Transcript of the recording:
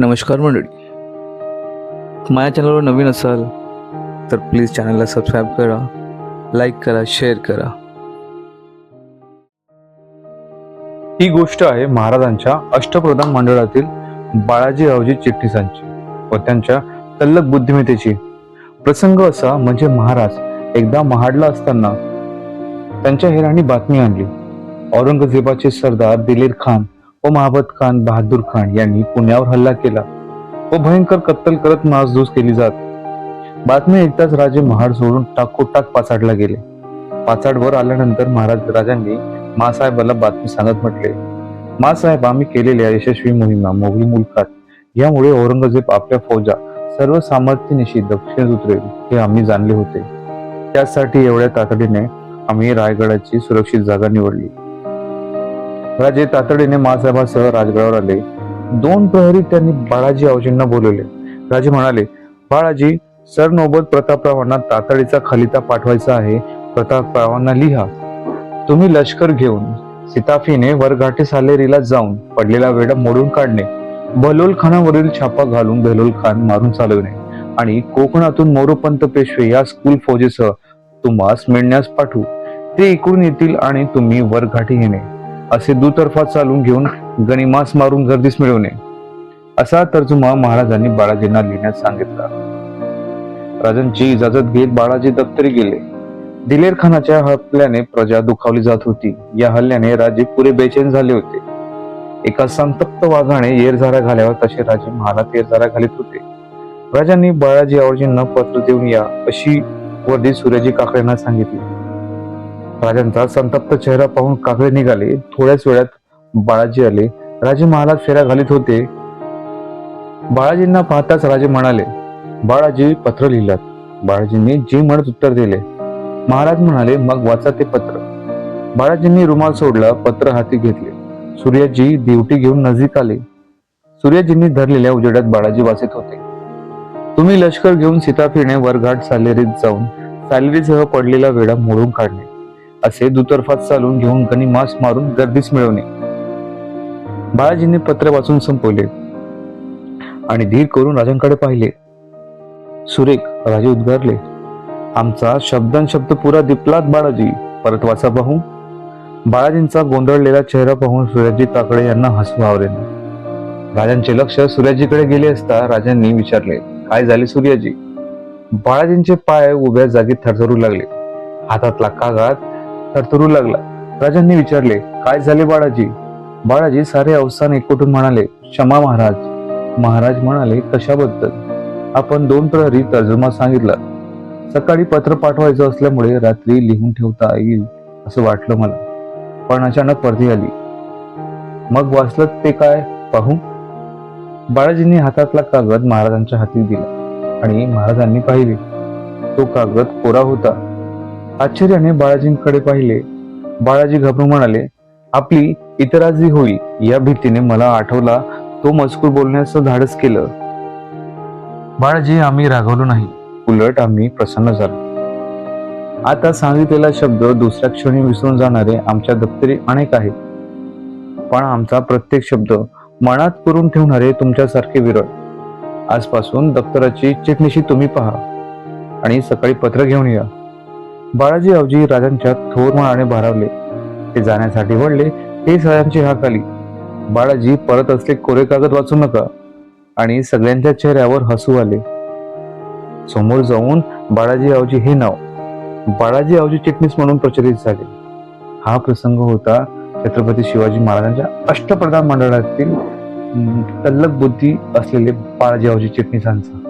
नमस्कार मंडळी. माझ्या चॅनलवर नवीन असाल तर प्लीज चॅनलला सबस्क्राईब करा लाईक करा शेअर करा. ही गोष्ट आहे महाराजांच्या अष्टप्रधान मंडळातील बाळाजी रावजी चिटणीसांची व त्यांच्या तल्लक बुद्धिमत्तेची प्रसंग असा म्हणजे महाराज एकदा महाडला असताना त्यांच्या हेरांनी बातमी आणली. औरंगजेबाचे सरदार दिलीर खान व महाबत खान बहादूर खान यांनी पुण्यावर हल्ला केला. व भयंकर कत्तल करत मासधूस केली जात. बातमी ऐकताच राजे महाड सोडून टाकोटाक पाचाडला गेले. पाचाडवर आल्यानंतर महाराज राजांनी मासाहेबाला बातमी सांगत म्हटले मासाहेब आम्ही केलेल्या यशस्वी मोहिमा मोगली मुलखात. यामुळे औरंगजेब आपल्या फौजा सर्व सामर्थ्यनिशी दक्षिण उतरेल हे आम्ही जाणले होते. त्यासाठी एवढ्या तातडीने आम्ही रायगडाची सुरक्षित जागा निवडली. राजे तातडीने मासाहेबासह राजगडावर आले. दोन प्रहरी त्यांनी बाळाजी आवजींना बोलवले. राजे म्हणाले बाळाजी सरनोबत प्रतापरावांना तातडीचा खलिता पाठवायचा आहे. प्रतापरावांना लिहा. तुम्ही लष्कर घेऊन सिताफीने वरघाटी सालेरीला जाऊन पडलेला वेढा मोडून काढणे बलोल खानावरील छापा घालून बेलोल खान मारून चालवणे आणि कोकणातून मोरोपंत पेशवे या स्कूल फौजेसह तुम्हास मिळण्यास पाठवू. ते इकडून येतील आणि तुम्ही वरघाटी घेणे. असे दुतर्फा चालून घेऊन गणिमास मारून गर्दीस मिळवणे. असा तर्जुमा महाराजांनी बाळाजींना लिहिण्यास सांगितला. राजांची इजाजत घेत बाळाजी दप्तरी गेले. दिलेर खानाच्या हल्ल्याने प्रजा दुखावली जात होती. या हल्ल्याने राजे पुरे बेचैन झाले होते. एका संतप्त वाघाने येरझारा घाल्यावर तसे राजे महालात येरझारा घालीत होते. राजांनी बाळाजी आवजींना पत्र देऊन या अशी वर्दी सूर्याजी काकड्यांना सांगितली. राजांचा संतप्त चेहरा पाहून काकडे निघाले. थोड्याच वेळात बाळाजी आले. राजे महालात फेऱ्या घालीत होते. बाळाजींना पाहताच राजे म्हणाले बाळाजी पत्र लिहिलात. बाळाजींनी जी म्हणत उत्तर दिले. महाराज म्हणाले मग वाचा ते पत्र. बाळाजींनी रुमाल सोडला पत्र हाती घेतले. सूर्याजी दिवटी घेऊन नजीक आले. सूर्याजींनी धरलेल्या उजेडात बाळाजी वाचत होते. तुम्ही लष्कर घेऊन सीताफीने वरघाट सालेरीत जाऊन सालेरीसह पडलेला वेढा मोडून काढणे. असे दुतर्फात चालून घेऊन गणिमास मारून गर्दीस मिळवणे. बाळाजींनी पत्र वाचून संपवले आणि धीर करून राजांकडे पाहिले. सुरेख राजे उद्गारले आमचा शब्दांशब्द पुरा दिपलात बाळाजी. परत वाचा पाहू बाळाजींचा गोंधळलेला चेहरा पाहून सूर्याजी ताकडे यांना हसू आवरे. राजांचे लक्ष सूर्याजीकडे गेले असता राजांनी विचारले काय झाले सूर्याजी? बाळाजींचे पाय उभ्या जागी थरथरू लागले. हातातला कागद थरथरू लागला. राजांनी विचारले काय झाले बाळाजी? बाळाजी सारे अवसान एकवटून म्हणाले क्षमा महाराज. महाराज म्हणाले कशाबद्दल? आपण दोन प्रहरी तर्जुमा सांगितला. सकाळी पत्र पाठवायचं असल्यामुळे रात्री लिहून ठेवता येईल असं वाटलं मला. पण अचानक परती आली. मग वाचलं ते काय? पाहू. बाळाजींनी हातातला कागद महाराजांच्या हाती दिला आणि महाराजांनी पाहिले. तो कागद कोरा होता. आश्चर्याने बाळाजींकडे पाहिले. बाळाजी घाबरून म्हणाले आपली इतराजी होईल या भीतीने मला आठवला तो मजकूर बोलण्याचं धाडस केलं. बाळाजी आम्ही रागवलो नाही. उलट आम्ही प्रसन्न झालो. आता सांगितलेला शब्द दुसऱ्या क्षणी विसरून जाणारे आमच्या दप्तरी अनेक आहेत. पण आमचा प्रत्येक शब्द मनात करून ठेवणारे तुमच्यासारखे विरळ. आजपासून दप्तराची चिटणीशी तुम्ही पहा आणि सकाळी पत्र घेऊन या. बाळाजी अवजी राजांच्या थोर मनाने भारावले. ते जाण्यासाठी वळले ते सगळ्यांची हाक आली. बाळाजी परत असले कोरे कागद वाचू नका. आणि सगळ्यांच्या चेहऱ्यावर हसू आले. समोर जाऊन बाळाजी आवजी हे नाव बाळाजी आवजी चिटणीस म्हणून प्रचलित झाले. हा प्रसंग होता छत्रपती शिवाजी महाराजांच्या अष्टप्रधान मंडळातील तल्लक बुद्धी असलेले बाळाजी आवजी चिटणीसांचा.